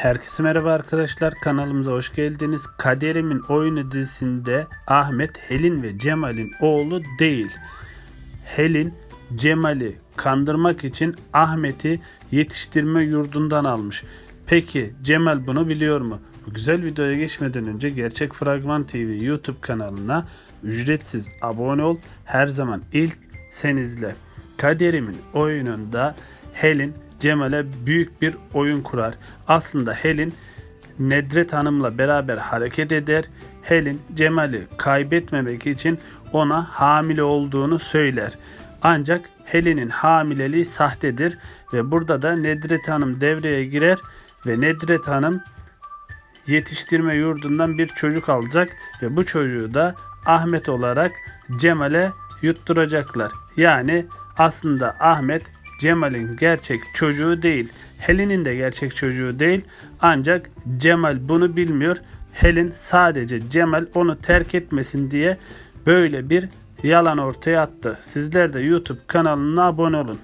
Herkese merhaba arkadaşlar kanalımıza hoş geldiniz. Kaderimin oyunu dizisinde Ahmet Helin ve Cemal'in oğlu değil. Helin Cemal'i kandırmak için Ahmet'i yetiştirme yurdundan almış. Peki Cemal bunu biliyor mu? Bu güzel videoya geçmeden önce Gerçek Fragman TV YouTube kanalına ücretsiz abone ol. Her zaman ilk sen izle. Kaderimin oyununda Helin Cemal'e büyük bir oyun kurar. Aslında Helin Nedret Hanım'la beraber hareket eder. Helin Cemal'i kaybetmemek için ona hamile olduğunu söyler. Ancak Helin'in hamileliği sahtedir ve burada da Nedret Hanım devreye girer ve Nedret Hanım yetiştirme yurdundan bir çocuk alacak ve bu çocuğu da Ahmet olarak Cemal'e yutturacaklar. Yani aslında Ahmet Cemal'in gerçek çocuğu değil. Helin'in de gerçek çocuğu değil. Ancak Cemal bunu bilmiyor. Helin sadece Cemal onu terk etmesin diye böyle bir yalan ortaya attı. Sizler de YouTube kanalına abone olun.